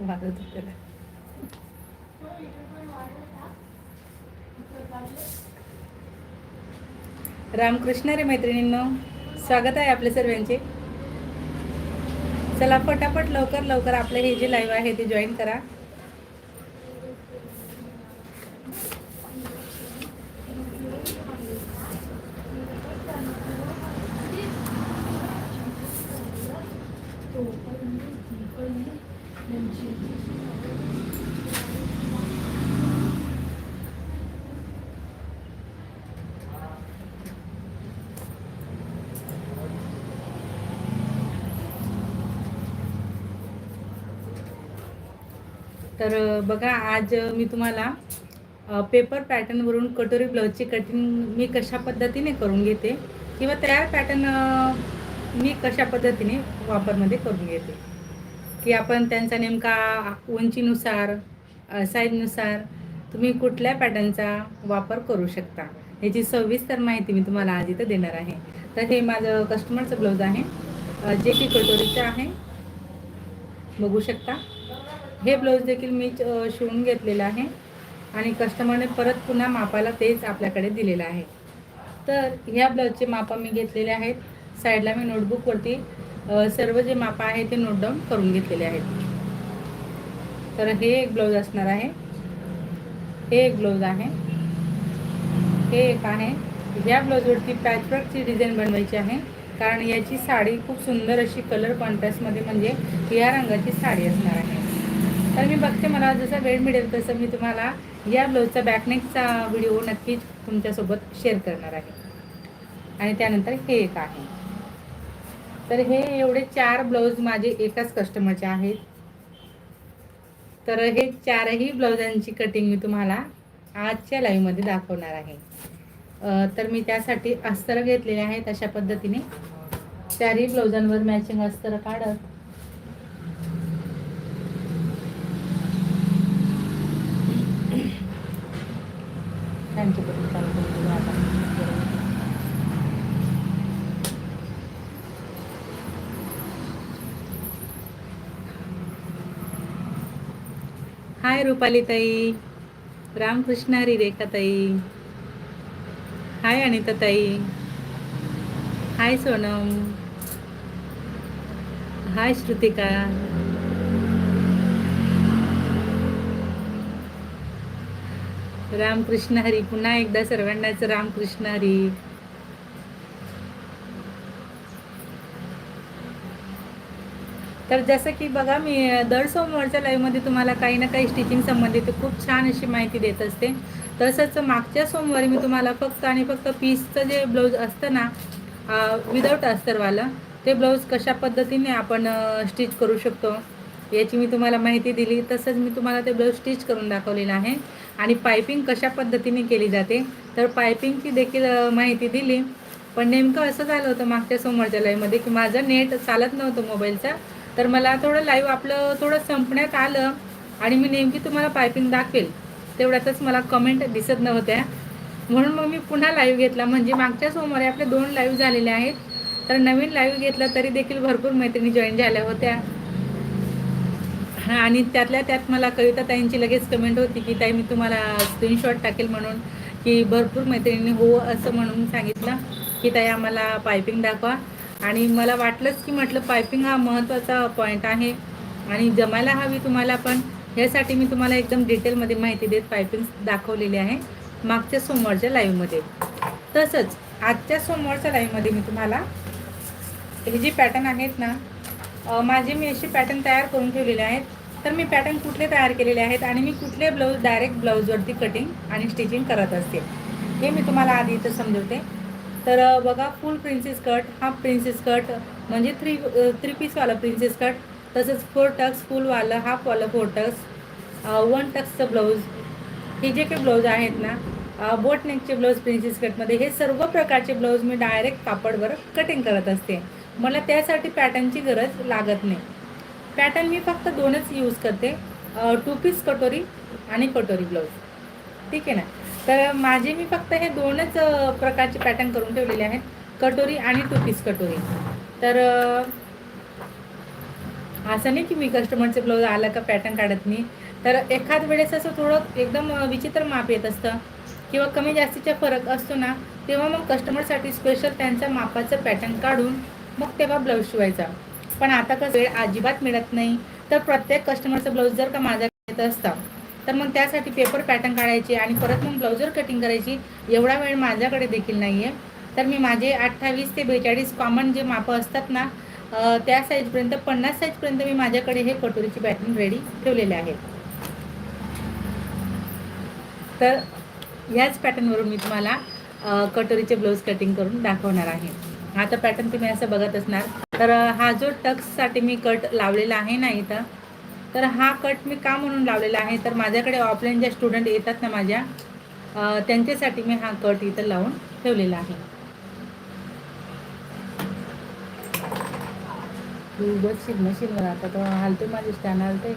वाजत होते रामकृष्ण रे मैत्रिणींनो स्वागत आहे आपल्या सर्वांचे. चला पटापट लवकर लवकर आपलं हे जे लाईव्ह आहे ते जॉईन करा. तर बघा आज मी तुम्हाला पेपर पॅटर्नवरून कटोरी ब्लाऊजची कटिंग मी कशा पद्धतीने करून घेते किंवा त्या पॅटर्न मी कशा पद्धतीने वापरमध्ये करून घेते? की आपण त्यांचा नेमका उंचीनुसार साईजनुसार तुम्ही कुठल्या पॅटर्नचा वापर करू शकता? याची सविस्तर माहिती मी तुम्हाला आज इथं देणार आहे. तर हे माझं कस्टमरचं ब्लाऊज आहे. जे की कटोरीचं आहे. बघू शकता. हे ब्लाऊज देखील मी शिवून घेतलेलं आहे. आणि कस्टमरने परत पुन्हा मापाला तेच आपल्याकडे दिलेलं आहे. तर ह्या ब्लाऊजचे मापा मी घेतलेले आहेत. साईडला मी नोटबुकवरती सर्व जे मापा आहे ते नोट डाऊन करून घेतलेले आहेत. तर हे एक ब्लाऊज असणार आहे. हे एक ब्लाऊज आहे. हे एक आहे. या ब्लाऊजवरती पॅचवर्कची डिझाईन बनवायची आहे. कारण याची साडी खूप सुंदर अशी कलर कॉन्ट्रास्टमध्ये म्हणजे या रंगाची साडी असणार आहे. तर मी बघते मला जसं वेळ मिळेल तसं मी तुम्हाला या ब्लाऊजचा बॅकनेकचा व्हिडिओ नक्कीच तुमच्यासोबत शेअर करणार आहे. आणि त्यानंतर हे एक आहे. तर हे एवढे चार ब्लाऊज माझे एकाच कस्टमरचे आहेत. तर हे चारही ब्लाऊजांची कटिंग मी तुम्हाला आजच्या लाईव्हमध्ये दाखवणार आहे. तर मी त्यासाठी अस्तर घेतलेले आहेत अशा पद्धतीने. चारही ब्लाऊजांवर मॅचिंग अस्तर काढत. त्यांची चालू करून आता. हाय रुपाली ताई रामकृष्ण हरी रेखा ताई हाय अनिता ताई हाय सोनम हाय श्रुतिका रामकृष्ण हरी. पुन्हा एकदा सर्वांनाच रामकृष्ण हरी. तर जसं की बघा मी दर सोमवारच्या लाईव्हमध्ये तुम्हाला काही ना काही स्टिचिंग संबंधित खूप छान अशी माहिती देत असते. तसंच मागच्या सोमवारी मी तुम्हाला फक्त आणि फक्त पीसचं जे ब्लाऊज असतं ना विदाऊट अस्तरवालं ते ब्लाऊज कशा पद्धतीने आपण स्टिच करू शकतो याची मी तुम्हाला माहिती दिली. तसंच मी तुम्हाला ते ब्लाऊज स्टिच करून दाखवलेलं आहे. आणि पायपिंग कशा पद्धतीने केली जाते? तर पायपिंगची देखील माहिती दिली. पण नेमकं असं झालं होतं मागच्या समोरच्या लाईव्हमध्ये की माझं नेट चालत नव्हतं मोबाईलचा तर मला थोडं लाईव्ह आपलं थोडं संपण्यात आलं आणि मी नेमकी तुम्हाला पायपिंग दाखवेल. तेवढ्यातच मला कमेंट दिसत नव्हत्या. म्हणून मग मी पुन्हा लाईव्ह घेतला. म्हणजे मागच्या सोमवारी आपले दोन लाईव्ह झालेले आहेत. तर नवीन लाईव्ह घेतला तरी देखील भरपूर मैत्रिणी जॉईन झाल्या होत्या. हां आणि त्यातल्या त्यात मला कविता ताईंची लगेच कमेंट होती की ताई मी तुम्हाला स्क्रीनशॉट टाकेल म्हणून की भरपूर मैत्रिणींनी हो असं म्हणून सांगितलं की ताई आम्हाला पायपिंग दाखवा. आणि मला वाटलंच की म्हटलं पायपिंग हा महत्त्वाचा पॉईंट आहे आणि जमायला हवी तुम्हाला पण. ह्यासाठी मी तुम्हाला एकदम डिटेलमध्ये माहिती देत पायपिंग दाखवलेली आहे मागच्या सोमवारच्या लाईव्हमध्ये तसंच आजच्या सोमवारच्या लाईव्हमध्ये मी तुम्हाला हे जे पॅटर्न आहेत ना माझे मी असे पॅटर्न तयार करून ठेवलेले आहेत. तर मी पॅटर्न कुठले तयार केलेले आहेत आणि मी कुठले ब्लाऊज डायरेक्ट ब्लाऊजवरती कटिंग आणि स्टिचिंग करत असते. हे मी तुम्हाला आधी इथं समजवते. तर बघा फुल प्रिन्सेस कट हा प्रिन्सेस कट म्हणजे थ्री थ्री पीसवाला प्रिन्सेस कट तसंच फोर टक्स फुलवालं हाफवालं फोर टक्स वन टक्सचं ब्लाऊज हे जे काही ब्लाऊज आहेत ना बोट नेकचे ब्लाऊज प्रिन्सेस कटमध्ये हे सर्व प्रकारचे ब्लाऊज मी डायरेक्ट कापडवर कटिंग करत असते. मला त्यासाठी पॅटर्नची गरज लागत नाही. पॅटर्न मी फक्त दोनच यूज करते. टू पीस कटोरी आणि कटोरी ब्लाऊज ठीक आहे ना? तर माझे मी फक्त हे दोनच प्रकारचे पॅटर्न करून ठेवलेले आहेत. कटोरी आणि टू पीस कटोरी. तर असं नाही की मी कस्टमरचे ब्लाऊज आला का पॅटर्न काढत नाही. तर एखाद वेळेस असं थोडं एकदम विचित्र माप येत असतं किंवा कमी जास्तीचा फरक असतो ना तेव्हा मग कस्टमरसाठी स्पेशल त्यांच्या मापाचं पॅटर्न काढून मग तेव्हा ब्लाऊज शिवायचा. पण आता कसं वेळ अजिबात मिळत नाही. तर प्रत्येक कस्टमरचं ब्लाऊज जर का माझ्या येत असता तर मग त्यासाठी पेपर पॅटर्न काढायची आणि परत मग ब्लाऊजवर कटिंग करायची एवढा वेळ माझ्याकडे देखील नाही आहे तर मी माझे अठ्ठावीस ते बेचाळीस कॉमन जे मापं असतात ना त्या साईजपर्यंत पन्नास साईजपर्यंत मी माझ्याकडे हे कटोरीची पॅटर्न रेडी ठेवलेले आहेत. तर ह्याच पॅटर्नवरून मी तुम्हाला कटोरीचे ब्लाऊज कटिंग करून दाखवणार आहे. आता पॅटर्न तुम्ही असं बघत असणार. तर हा जो टक्ससाठी मी कट लावलेला आहे ना इथं तर हा कट मी का म्हणून लावलेला आहे? तर माझ्याकडे ऑफलाईन ज्या स्टुडंट येतात ना माझ्या त्यांच्यासाठी मी हा कट इथं लावून ठेवलेला आहे. तू बसशील मशीनवर आता तो हालते माझे स्टँड हालते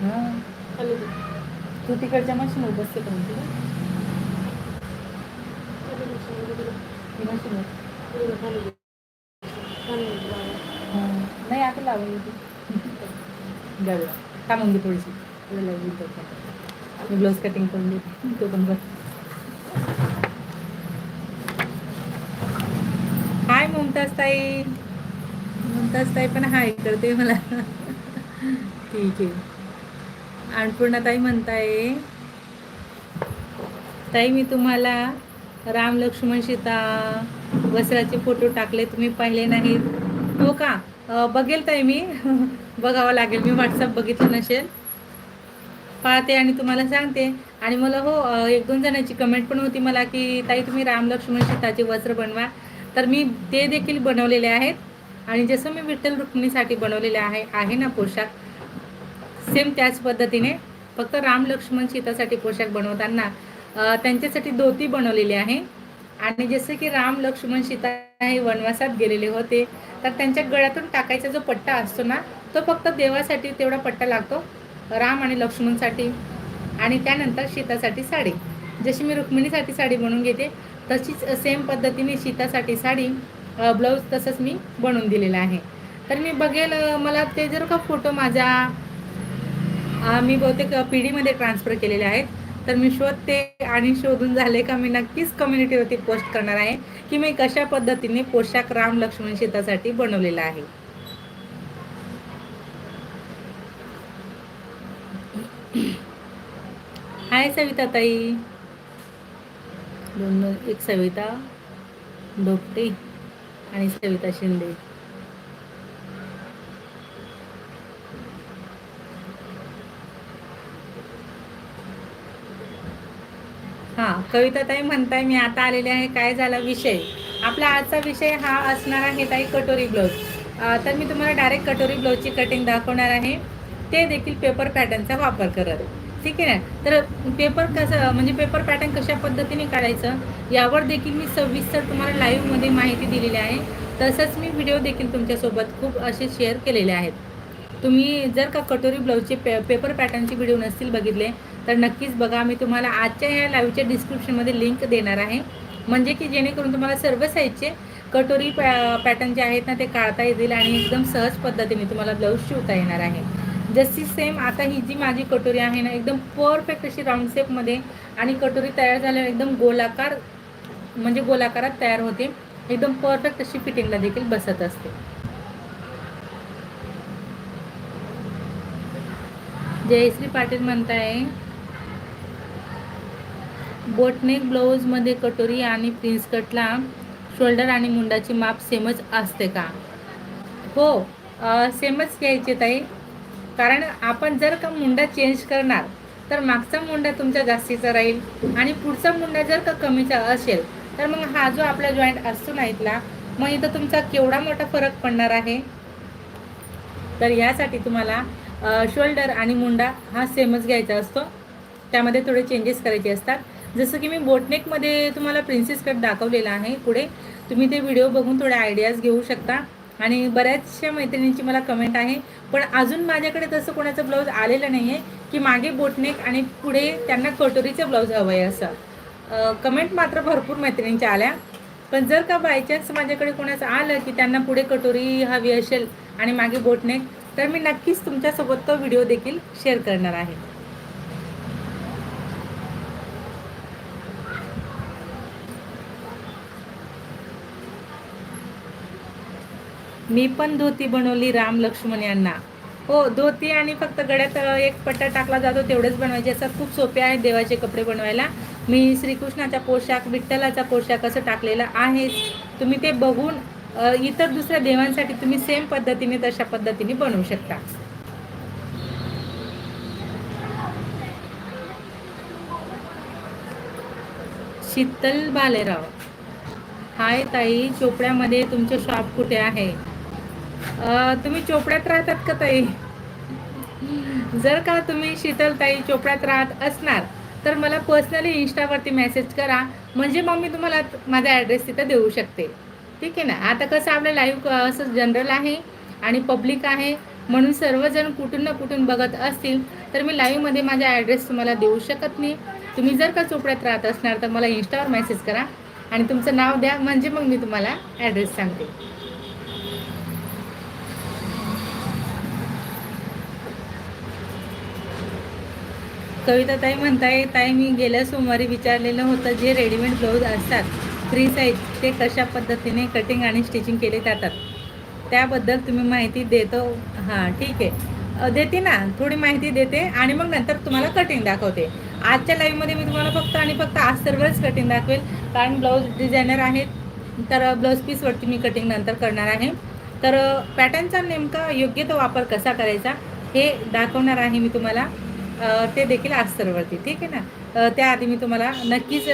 हां. तू तिकडच्या मशीनवर बसते का म्हणते का? ती मशीनवर हां. नाही होती लावली ती घे का मग थोडीशी तुला लावली मी ब्लाऊज कटिंग करून देते. तो पण बस. हाय मुमताज ताई मुमताज ताई पण हाय करते मला. ठीक आहे. अन्नपूर्णाताई म्हणताय ताई मी तुम्हाला राम लक्ष्मण सीता वस्त्राचे फोटो टाकले तुम्ही पाहिले नाहीत. हो का? बघेल ताई मी. बघावं लागेल. मी व्हॉट्सअप बघितलं नसेल. पाहते आणि तुम्हाला सांगते. आणि मला हो एक दोन जणांची कमेंट पण होती मला की ताई तुम्ही राम लक्ष्मण सीताचे वस्त्र बनवा. तर मी ते देखील बनवलेले आहेत. आणि जसं मी विठ्ठल रुक्मिणीसाठी बनवलेले आहे आहे ना पोशाख. सेम त्याच पद्धतीने. फक्त राम लक्ष्मण सीतासाठी पोशाख बनवताना त्यांच्यासाठी धोती बनवलेली आहे. आणि जसं की राम लक्ष्मण सीता हे वनवासात गेलेले होते. तर त्यांच्या गळ्यातून टाकायचा जो पट्टा असतो ना तो फक्त देवासाठी तेवढा पट्टा लागतो राम आणि लक्ष्मणसाठी आणि त्यानंतर सीतासाठी साडी. जशी मी रुक्मिणीसाठी साडी बनवून घेते तशीच सेम पद्धतीने सीतासाठी साडी ब्लाऊज तसंच मी बनवून दिलेलं आहे. तर मी बघेल मला ते जर का फोटो माझ्या मी बहुतेक पी डीमध्ये ट्रान्सफर केलेले आहेत. तर मी शोधते आणि शोधून झाले का मी नक्कीच कम्युनिटीवरती पोस्ट करणार आहे. की मी कशा पद्धतीने पोशाख राम लक्ष्मण शेतासाठी बनवलेला आहे? हाय सविता ताई. दोन दोन एक सविता डोपटे आणि सविता शिंदे हां कविताताई म्हणताय मी आता आलेले आहे काय झाला विषय? आपला आजचा विषय हा असणार आहे ताई कटोरी ब्लाऊज. तर मी तुम्हाला डायरेक्ट कटोरी ब्लाऊजची कटिंग दाखवणार आहे. ते देखील पेपर पॅटर्नचा वापर करत ठीक आहे ना? तर पेपर कसं म्हणजे पेपर पॅटर्न कशा पद्धतीने काढायचं यावर देखील मी सविस्तर तुम्हाला लाईव्हमध्ये माहिती दिलेली आहे. तसंच मी व्हिडिओ देखील तुमच्यासोबत खूप असे शेअर केलेले आहेत. तुम्ही जर का कटोरी ब्लाऊजचे पे पेपर पॅटर्नचे व्हिडिओ नसतील बघितले तर नक्कीच बघा मी तुम्हाला आजच्या या लाईव्हच्या डिस्क्रिप्शनमध्ये लिंक देणार आहे. म्हणजे की जेणेकरून तुम्हाला सर्व साईजचे कटोरी पॅ पॅटर्न जे आहेत ना ते काढता येतील आणि एकदम सहज पद्धतीने तुम्हाला ब्लाऊज शिवता येणार आहे. जशी सेम आता ही जी माझी कटोरी आहे ना एकदम परफेक्ट अशी राऊंड शेपमध्ये आणि कटोरी तयार झाल्यावर एकदम गोलाकार म्हणजे गोलाकारात तयार होते. एकदम परफेक्ट अशी फिटिंगला देखील बसत असते. जयश्री पाटील म्हणताय. बोटनेक ब्लाऊजमध्ये कटोरी आणि प्रिन्स कटला शोल्डर आणि मुंडाची माप सेमच असते का? हो सेमच घ्यायचे ताई. कारण आपण जर का मुंडा चेंज करणार तर मागचा मुंडा तुमचा जास्तीचा राहील आणि पुढचा मुंडा जर का कमीचा असेल तर मग हा जो आपला जॉईंट असतो ना इथला मग इथं तुमचा केवढा मोठा फरक पडणार आहे? तर यासाठी तुम्हाला शोल्डर आणि मुंडा हा सेमच घ्यायचा असतो. त्यामध्ये थोडे चेंजेस करायचे असतात. जसं की मी बोटनेकमध्ये तुम्हाला प्रिन्सेस कट दाखवलेला आहे. पुढे तुम्ही ते व्हिडिओ बघून थोडे आयडियाज घेऊ शकता. आणि बऱ्याचशा मैत्रिणींची मला कमेंट आहे. पण अजून माझ्याकडे तसं कोणाचं ब्लाऊज आलेलं नाही आहे की मागे बोटनेक आणि पुढे त्यांना कटोरीचं ब्लाऊज हवं आहे असं कमेंट मात्र भरपूर मैत्रिणींच्या आल्या. पण जर का बायचान्स माझ्याकडे कोणाचं आलं की त्यांना पुढे कटोरी हवी असेल आणि मागे बोटनेक तर मी नक्कीच तुमच्यासोबत तो व्हिडिओ देखील शेअर करणार आहे. मी पण धोती बनवली राम लक्ष्मण यांना. हो धोती आणि फक्त गड्यात एक पट्टा टाकला जातो तेवढेच बनवायचे. असतात खूप सोपे आहेत देवाचे कपडे बनवायला. मी श्रीकृष्णाचा पोशाख विठ्ठलाचा पोशाख असं टाकलेला आहे. तुम्ही ते बघून इतर दुसऱ्या देवांसाठी तुम्ही सेम पद्धतीने तशा पद्धतीने बनवू शकता. शीतल बालेराव. हाय ताई चोपड्यामध्ये तुमचं शॉप कुठे आहे? तुम्ही चोपड्यात राहतात का ताई? जर का तुम्ही शीतल ताई चोपड्यात राहत असणार तर मला पर्सनली इंस्टावरती मेसेज करा. म्हणजे मग मी तुम्हाला माझा ॲड्रेस तिथं देऊ शकते. ठीक आहे ना? आता कसं आपलं लाईव्ह असं जनरल आहे आणि पब्लिक आहे म्हणून सर्वजण कुठून ना कुठून बघत असतील तर मी लाईव्हमध्ये माझा ॲड्रेस तुम्हाला देऊ शकत नाही. तुम्ही जर का चोपड्यात राहत असणार तर मला इंस्टावर मेसेज करा आणि तुमचं नाव द्या. म्हणजे मग मी तुम्हाला ॲड्रेस सांगते. कविता ताई म्हणताय ताई मी गेल्या सोमवारी विचारलेलं होतं जे रेडीमेड ब्लाऊज असतात फ्री साईज ते कशा पद्धतीने कटिंग आणि स्टिचिंग केले जातात? त्याबद्दल तुम्ही माहिती देतो. हां ठीक आहे. देते ना थोडी माहिती देते आणि मग नंतर तुम्हाला कटिंग दाखवते. आजच्या लाईव्हमध्ये मी तुम्हाला फक्त आणि फक्त आज सर्वच कटिंग दाखवेल कारण ब्लाऊज डिझायनर आहेत तर ब्लाऊज पीसवरती मी कटिंग नंतर करणार आहे. तर पॅटर्नचा नेमका योग्य तो वापर कसा करायचा हे दाखवणार आहे मी तुम्हाला. ते देखील आस्तरवरती ठीक आहे ना? त्याआधी मी तुम्हाला नक्कीच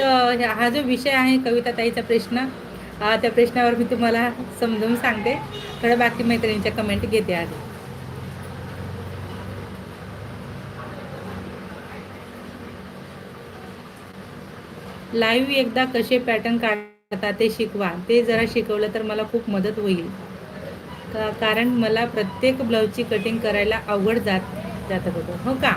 हा जो विषय आहे कविता ताईचा प्रश्न त्या प्रश्नावर मी तुम्हाला समजून सांगते. थोडं बाकी मैत्रिणींच्या कमेंट घेते आधी. लाईव्ह एकदा कसे पॅटर्न काढतात ते शिकवा. ते जरा शिकवलं तर मला खूप मदत होईल. का कारण मला प्रत्येक ब्लाऊजची कटिंग करायला अवघड जात जात होतं हो का?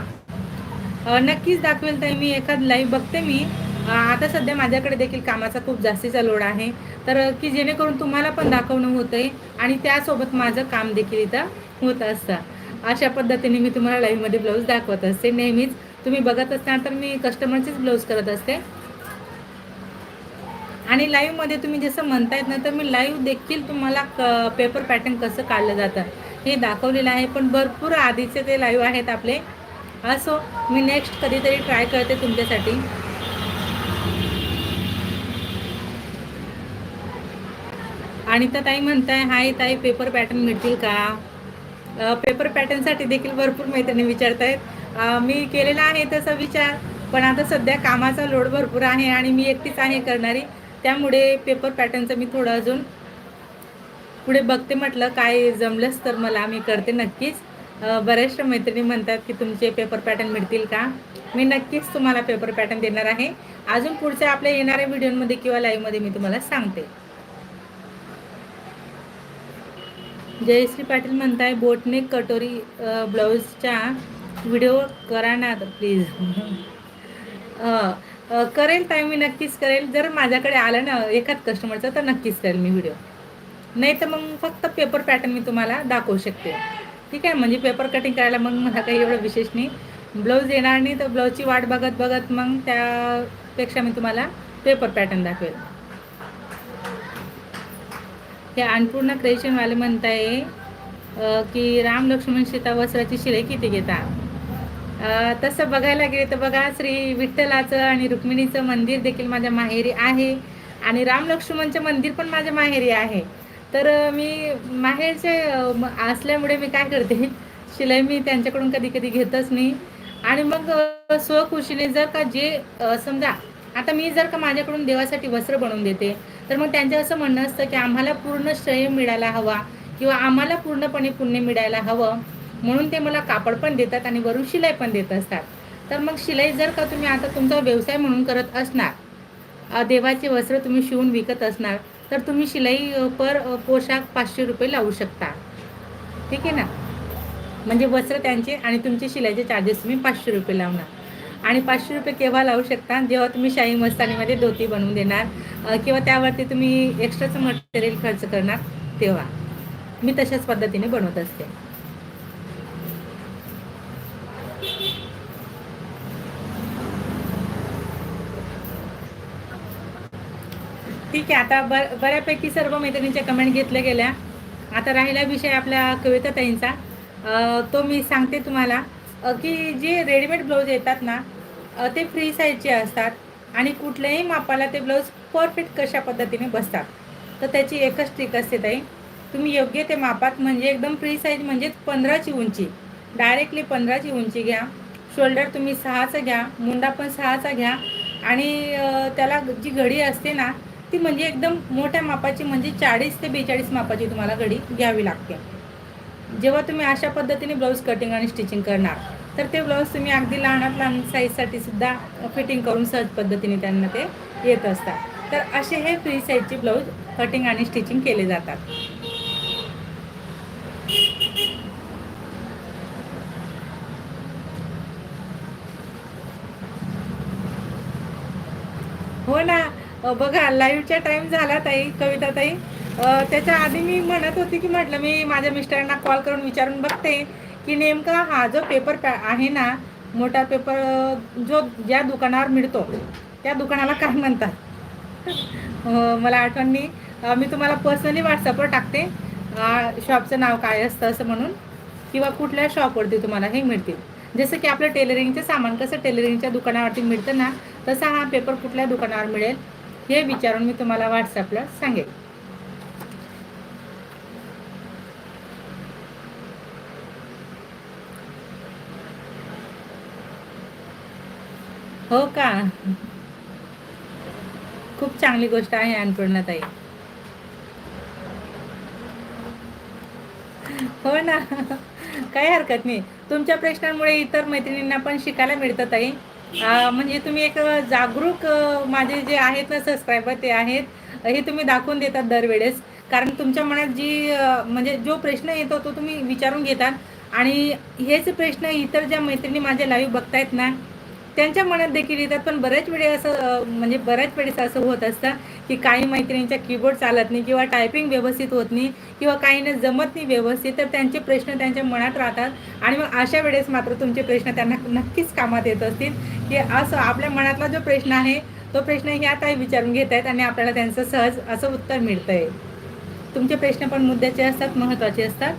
नक्कीच दाखवेल ताई मी एखाद लाईव्ह बघते मी. आता सध्या माझ्याकडे देखील कामाचा खूप जास्तीचा लोड आहे. तर की जेणेकरून तुम्हाला पण दाखवणं होतं आहे आणि त्यासोबत माझं काम देखील इथं होत असतं. अशा पद्धतीने मी तुम्हाला लाईव्हमध्ये ब्लाऊज दाखवत असते. नेहमीच तुम्ही बघत असताना तर मी कस्टमरचेच ब्लाऊज करत असते. आणि लाईव्हमध्ये तुम्ही जसं म्हणतायत ना तर मी लाईव्ह देखील तुम्हाला क पेपर पॅटर्न कसं काढलं जातं हे दाखवलेलं आहे. पण भरपूर आधीचे ते लाईव्ह आहेत आपले. असो मी नेक्स्ट कधीतरी ट्राय करते तुमच्यासाठी. आणि तर ताई म्हणताय हाय ताई पेपर पॅटर्न मिळतील का? पेपर पॅटर्नसाठी देखील भरपूर मैत्रिणी विचारतायत. मी केलेला आहे तसा विचार पण आता सध्या कामाचा लोड भरपूर आहे आणि मी एकटीच आहे करणारी. त्यामुळे पेपर पॅटर्नचं मी थोडं अजून पुढे बघते म्हटलं काय जमलंच तर मला मी करते नक्कीच. बऱ्याचशा मैत्रिणी म्हणतात की तुमचे पेपर पॅटर्न मिळतील का? मी नक्कीच तुम्हाला पेपर पॅटर्न देणार आहे. अजून पुढच्या आपल्या येणाऱ्या व्हिडिओमध्ये किंवा लाईव्हमध्ये मी तुम्हाला सांगते. जयश्री पाटील म्हणताय बोटने कटोरी ब्लाऊजच्या व्हिडिओ करा ना प्लीज करेल ताई मी नक्कीच करेल. जर माझ्याकडे आलं ना एकाच कस्टमरचं तर नक्कीच करेल मी व्हिडिओ नाही तर मग फक्त पेपर पॅटर्न मी तुम्हाला दाखवू शकते. ठीक आहे म्हणजे पेपर कटिंग करायला मग मला काही एवढं विशेष नाही. ब्लाऊज येणार नाही तर ब्लाऊजची वाट बघत बघत मग त्यापेक्षा मी तुम्हाला पेपर पॅटर्न दाखवेल. हे अन्नपूर्णा क्रेशनवाले म्हणताय की राम लक्ष्मण सीता वस्त्राची शिलाई किती घेता? तसं बघायला गेले तर बघा श्री विठ्ठलाचं आणि रुक्मिणीचं मंदिर देखील माझ्या माहेरी आहे. आणि राम लक्ष्मणचं मंदिर पण माझ्या माहेरी आहे. तर मी माहेरचे असल्यामुळे मी काय करते शिलाई मी त्यांच्याकडून कधी कधी घेतच नाही. आणि मग स्वखुशीने जर का जे समजा आता मी जर का माझ्याकडून देवासाठी वस्त्र बनवून देते तर मग त्यांचं असं म्हणणं असतं की आम्हाला पूर्ण श्रेय मिळायला हवा किंवा आम्हाला पूर्णपणे पुण्य मिळायला हवं म्हणून ते मला कापड पण देतात आणि वरून शिलाई पण देत असतात. तर मग शिलाई जर का तुम्ही आता तुमचा व्यवसाय म्हणून करत असणार देवाचे वस्त्र तुम्ही शिवून विकत असणार तर तुम्ही शिलाई पर पोशाख पाचशे रुपये लावू शकता. ठीक आहे ना? म्हणजे वस्त्र त्यांचे आणि तुमचे शिलाईचे चार्जेस तुम्ही पाचशे रुपये लावणार. आणि पाचशे रुपये केव्हा लावू शकता? जेव्हा तुम्ही शाही मस्तानीमध्ये धोती बनवून देणार किंवा त्यावरती तुम्ही एक्स्ट्राचं मटेरियल खर्च करणार तेव्हा. मी तशाच पद्धतीने बनवत असते. ठीक आहे आता बर बऱ्यापैकी सर्व मैत्रिणींच्या कमेंट घेतल्या गेल्या. आता राहिला विषय आपल्या कविता ताईंचा तो मी सांगते तुम्हाला. की जे रेडीमेड ब्लाऊज येतात ना ते फ्री साईजचे असतात आणि कुठल्याही मापाला ते ब्लाऊज परफेक्ट कशा पद्धतीने बसतात. तर त्याची एकच ट्रिक असते ताई. तुम्ही योग्य ते मापात म्हणजे एकदम फ्री साईज म्हणजे पंधराची उंची. डायरेक्टली पंधराची उंची घ्या. शोल्डर तुम्ही सहाचं घ्या. मुंडा पण सहाचा घ्या. आणि त्याला जी घडी असते ना ती म्हणजे एकदम मोठ्या मापाची म्हणजे चाळीस ते बेचाळीस मापाची तुम्हाला घडी घ्यावी लागते. जेव्हा तुम्ही अशा पद्धतीने ब्लाऊज कटिंग आणि स्टिचिंग करणार तर ते ब्लाऊज तुम्ही अगदी लहानात लहान साईजसाठी सुद्धा फिटिंग करून सहज पद्धतीने त्यांना ते येत असतात. तर असे हे फ्री साईजचे ब्लाऊज कटिंग आणि स्टिचिंग केले जातात. हो ना. बघा लाईव्हच्या टाईम झाला ताई कविता ताई. त्याच्या आधी मी म्हणत होती की म्हटलं मी माझ्या मिस्टरांना कॉल करून विचारून बघते की नेमका हा जो पेपर पॅ आहे ना मोठा पेपर जो ज्या दुकानावर मिळतो त्या दुकानाला काय म्हणतात? मला आठवण नाही. मी तुम्हाला पर्सनली व्हॉट्सअपवर टाकते. शॉपचं नाव काय असतं असं म्हणून. किंवा कुठल्या शॉपवरती तुम्हाला हे मिळतील. जसं की आपलं टेलरिंगचं सामान कसं टेलरिंगच्या दुकानावरती मिळतं ना तसा हा पेपर कुठल्या दुकानावर मिळेल? हे विचारून मी तुम्हाला व्हॉट्सअपला सांगेल. हो का? खूप चांगली गोष्ट आहे अन्नपूर्णाताई हो ना. काही हरकत नाही. तुमच्या प्रश्नांमुळे इतर मैत्रिणींना पण शिकायला मिळतं ताई. म्हणजे तुम्ही एक जागरूक माझे जे आहेत ना सबस्क्रायबर ते आहेत हे तुम्ही दाखवून देतात दरवेळेस. कारण तुमच्या मनात जी म्हणजे जो प्रश्न येतो तो तुम्ही विचारून घेतात. आणि हेच प्रश्न इतर ज्या मैत्रिणी माझे लाईव्ह बघतायत ना त्यांच्या मनात देखील येतात पण बऱ्याच वेळे असं म्हणजे बऱ्याच वेळेस असं होत असतं की काही मैत्रिणींच्या कीबोर्ड चालत नाही किंवा टायपिंग व्यवस्थित होत नाही किंवा काहींना जमत नाही व्यवस्थित तर त्यांचे प्रश्न त्यांच्या मनात राहतात. आणि मग अशा वेळेस मात्र तुमचे प्रश्न त्यांना नक्कीच कामात येत असतील की असं आपल्या मनातला जो प्रश्न आहे तो प्रश्न ह्या ताई विचारून घेत आहेत आणि आपल्याला त्यांचं सहज असं उत्तर मिळतं आहे तुमचे प्रश्न पण मुद्द्याचे असतात महत्त्वाचे असतात.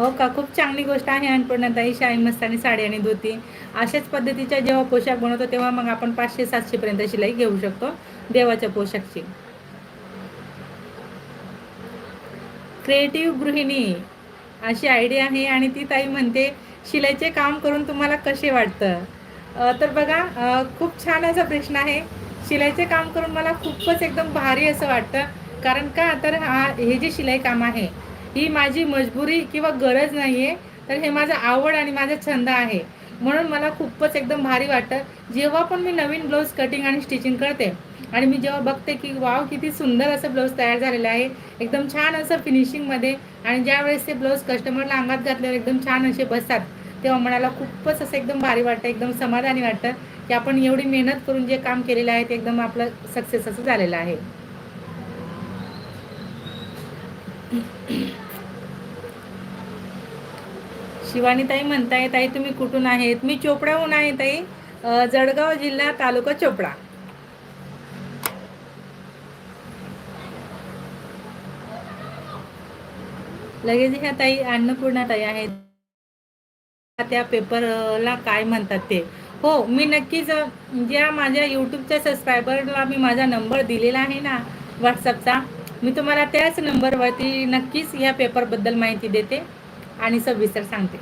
हो का? खूप चांगली गोष्ट आहे अन्नपूर्णाताई शाही मस्तानी साडी आणि धोती. अशाच पद्धतीच्या जेव्हा पोशाख बनवतो तेव्हा मग आपण पाचशे सातशे पर्यंत शिलाई घेऊ शकतो देवाच्या पोशाखची. क्रिएटिव्ह गृहिणी. अशी आयडिया आहे आणि ती ताई म्हणते शिलाईचे काम करून तुम्हाला कसे वाटतं? तर बघा खूप छान असा प्रश्न आहे. शिलाईचे काम करून मला खूपच एकदम भारी असं वाटतं. कारण का? तर हा हे जे शिलाई काम आहे ही माझी मजबुरी किंवा गरज नाही आहे तर हे माझं आवड आणि माझा छंद आहे. म्हणून मला खूपच एकदम भारी वाटतं. जेव्हा पण मी नवीन ब्लाऊज कटिंग आणि स्टिचिंग करते आणि मी जेव्हा बघते की वाव किती सुंदर असं ब्लाऊज तयार झालेलं आहे. एकदम छान असं फिनिशिंगमध्ये आणि ज्या वेळेस ते ब्लाऊज कस्टमरला अंगात घातल्यावर एकदम छान असे बसतात तेव्हा मनाला खूपच असं एकदम भारी वाटतं एकदम समाधानी वाटतं की आपण एवढी मेहनत करून जे काम केलेलं आहे ते एकदम आपलं सक्सेस असं झालेलं आहे. शिवानी ताई म्हणताय ताई तुम्ही कुठून आहेत? मी चोपडाहून आहे ताई. जळगाव जिल्हा तालुका चोपडा. लगेच ह्या ताई अन्नपूर्णा ताई आहेत. त्या पेपरला काय म्हणतात ते. हो मी नक्कीच ज्या माझ्या यूट्यूबच्या सबस्क्रायबरला मी माझा नंबर दिलेला आहे ना व्हॉट्सअपचा मी तुम्हाला त्याच नंबरवरती नक्कीच ह्या पेपरबद्दल माहिती देते. आणि सविस्तर सांगते.